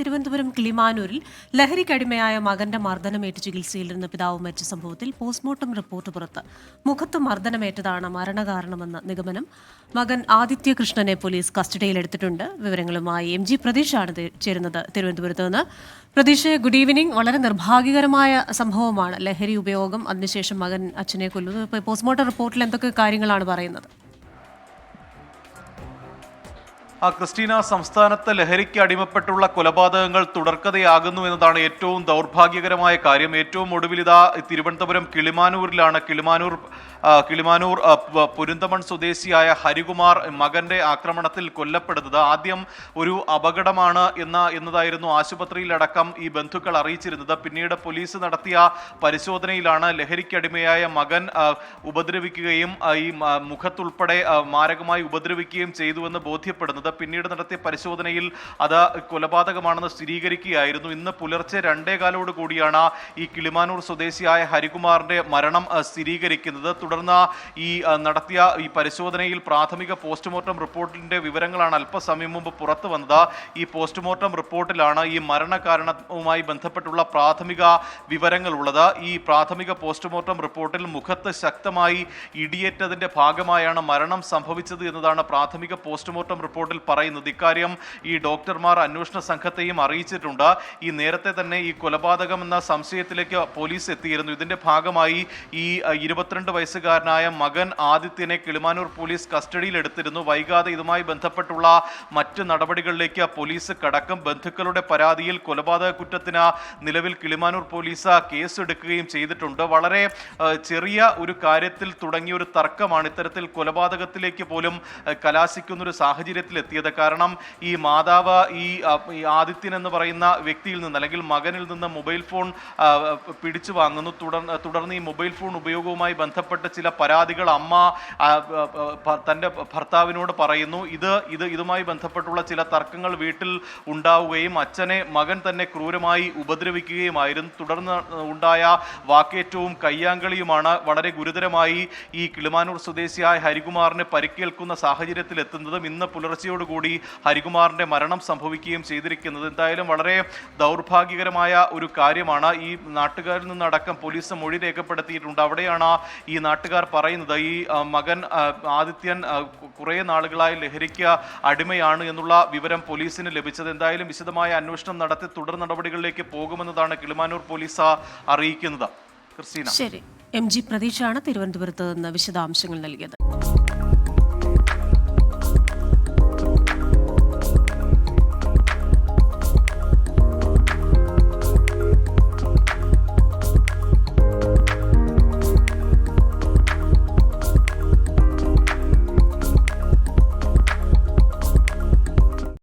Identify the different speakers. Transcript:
Speaker 1: തിരുവനന്തപുരം കിളിമാനൂരിൽ ലഹരിക്കടിമയായ മകന്റെ മർദ്ദനമേറ്റ് ചികിത്സയിലിരുന്ന പിതാവ് മരിച്ച സംഭവത്തിൽ പോസ്റ്റ്മോർട്ടം റിപ്പോർട്ട് പുറത്ത്. മുഖത്ത് മർദ്ദനമേറ്റതാണ് മരണകാരണമെന്ന നിഗമനം മകൻ ആദിത്യകൃഷ്ണനെ പോലീസ് കസ്റ്റഡിയിലെടുത്തിട്ടുണ്ട്. വിവരങ്ങളുമായി എം ജി പ്രതീഷാണ് ചേരുന്നത് തിരുവനന്തപുരത്ത് നിന്ന്. പ്രതീഷ് ഗുഡ് ഈവനിംഗ് വളരെ നിർഭാഗ്യകരമായ സംഭവമാണ് ലഹരി ഉപയോഗം. അതിനുശേഷം മകൻ അച്ഛനെ കൊല്ലുന്നത്. പോസ്റ്റ്മോർട്ടം റിപ്പോർട്ടിൽ എന്തൊക്കെ കാര്യങ്ങളാണ് പറയുന്നത്?
Speaker 2: ആ ക്രിസ്റ്റീന സംസ്ഥാനത്ത് ലഹരിക്ക് അടിമപ്പെട്ടുള്ള കൊലപാതകങ്ങൾ തുടർക്കഥയാകുന്നു എന്നതാണ് ഏറ്റവും ദൗർഭാഗ്യകരമായ കാര്യം. ഏറ്റവും ഒടുവിൽ ഇതാ തിരുവനന്തപുരം കിളിമാനൂരിലാണ്. കിളിമാനൂർ കിളിമാനൂർ പുരുന്തമൺ സ്വദേശിയായ ഹരികുമാർ മകന്റെ ആക്രമണത്തിൽ കൊല്ലപ്പെടുന്നത് ആദ്യം ഒരു അപകടമാണ് എന്ന എന്നതായിരുന്നു ആശുപത്രിയിലടക്കം ഈ ബന്ധുക്കൾ അറിയിച്ചിരുന്നത്. പിന്നീട് പോലീസ് നടത്തിയ പരിശോധനയിലാണ് ലഹരിക്കടിമയായ മകൻ ഉപദ്രവിക്കുകയും ഈ മുഖത്തുൾപ്പെടെ മാരകമായി ഉപദ്രവിക്കുകയും ചെയ്തുവെന്ന് ബോധ്യപ്പെടുന്നത്. പിന്നീട് നടത്തിയ പരിശോധനയിൽ അത് കൊലപാതകമാണെന്ന് സ്ഥിരീകരിക്കുകയായിരുന്നു. ഇന്ന് പുലർച്ചെ രണ്ടേകാലോട് കൂടിയാണ് ഈ കിളിമാനൂർ സ്വദേശിയായ ഹരികുമാറിന്റെ മരണം സ്ഥിരീകരിക്കുന്നത്. തുടർന്ന് ഈ നടത്തിയ ഈ പരിശോധനയിൽ പ്രാഥമിക പോസ്റ്റ്മോർട്ടം റിപ്പോർട്ടിന്റെ വിവരങ്ങളാണ് അല്പസമയം മുമ്പ് പുറത്തു വന്നത്. ഈ പോസ്റ്റ്മോർട്ടം റിപ്പോർട്ടിലാണ് ഈ മരണകാരണവുമായി ബന്ധപ്പെട്ടുള്ള പ്രാഥമിക വിവരങ്ങൾ ഉള്ളത് ഈ പ്രാഥമിക പോസ്റ്റ്മോർട്ടം റിപ്പോർട്ടിൽ മുഖത്ത് ശക്തമായി ഇടിയേറ്റതിന്റെ ഭാഗമായാണ് മരണം സംഭവിച്ചത് എന്നതാണ് പ്രാഥമിക പോസ്റ്റ്മോർട്ടം റിപ്പോർട്ടിൽ പറയുന്നത്. ഇക്കാര്യം ഈ ഡോക്ടർമാർ അന്വേഷണ സംഘത്തെയും അറിയിച്ചിട്ടുണ്ട്. ഈ നേരത്തെ തന്നെ ഈ കൊലപാതകം എന്ന സംശയത്തിലേക്ക് പോലീസ് എത്തിയിരുന്നു. ഇതിന്റെ ഭാഗമായി ഈ ഇരുപത്തിരണ്ട് ഇരുപത്തിരണ്ട് വയസ്സുകാരനായ മകൻ ആദിത്യനെ കിളിമാനൂർ പോലീസ് കസ്റ്റഡിയിലെടുത്തിരുന്നു. വൈകാതെ ഇതുമായി ബന്ധപ്പെട്ടുള്ള മറ്റ് നടപടികളിലേക്ക് പോലീസ് കടക്കും. ബന്ധുക്കളുടെ പരാതിയിൽ കൊലപാതക കുറ്റത്തിന് നിലവിൽ കിളിമാനൂർ പോലീസ് കേസെടുക്കുകയും ചെയ്തിട്ടുണ്ട്. വളരെ ചെറിയ ഒരു കാര്യത്തിൽ തുടങ്ങിയ ഒരു തർക്കമാണ് ഇത്തരത്തിൽ കൊലപാതകത്തിലേക്ക് പോലും അഹ്, കലാശിക്കുന്ന ഒരു സാഹചര്യത്തിൽ എത്തിയത് കാരണം ഈ മാതാവ് ഈ ആദിത്യൻ എന്ന് പറയുന്ന വ്യക്തിയിൽ നിന്ന് അല്ലെങ്കിൽ മകനിൽ നിന്ന് മൊബൈൽ ഫോൺ പിടിച്ചു വാങ്ങുന്നു. തുടർന്ന് തുടർന്ന് ഈ മൊബൈൽ ഫോൺ ഉപയോഗവുമായി ബന്ധപ്പെട്ട ചില പരാതികൾ അമ്മ തന്റെ ഭർത്താവിനോട് പറയുന്നു. ഇത് ഇത് ഇതുമായി ബന്ധപ്പെട്ടുള്ള ചില തർക്കങ്ങൾ വീട്ടിൽ ഉണ്ടാവുകയും അച്ഛനെ മകൻ തന്നെ ക്രൂരമായി ഉപദ്രവിക്കുകയുമായിരുന്നു. തുടർന്ന് ഉണ്ടായ വാക്കേറ്റവും കയ്യാങ്കളിയുമാണ് വളരെ ഗുരുതരമായി ഈ കിളിമാനൂർ സ്വദേശിയായ ഹരികുമാറിന് പരിക്കേൽക്കുന്ന സാഹചര്യത്തിൽ എത്തുന്നതും ഇന്ന് പുലർച്ചയോടുകൂടി ഹരികുമാറിന്റെ മരണം സംഭവിക്കുകയും ചെയ്തിരിക്കുന്നത് എന്തായാലും വളരെ ദൗർഭാഗ്യകരമായ ഒരു കാര്യമാണ്. ഈ നാട്ടുകാരിൽ നിന്നടക്കം പോലീസ് മൊഴി രേഖപ്പെടുത്തിയിട്ടുണ്ട്. അവിടെയാണ് ഈ നാട്ടുകാർ പറയുന്നത് ഈ മകൻ ആദിത്യൻ കുറെ നാളുകളായി ലഹരിക്ക് അടിമയാണ് എന്നുള്ള വിവരം പോലീസിന് ലഭിച്ചത്. എന്തായാലും വിശദമായ അന്വേഷണം നടത്തി തുടർ നടപടികളിലേക്ക് പോകുമെന്നതാണ് കിളിമാനൂർ പോലീസ് അറിയിക്കുന്നത്. ക്രിസ്റ്റീന.
Speaker 1: ശരി. എം ജി പ്രതീക്ഷാണ് തിരുവനന്തപുരത്ത് നിന്ന് വിശദാംശങ്ങൾ നൽകിയത്.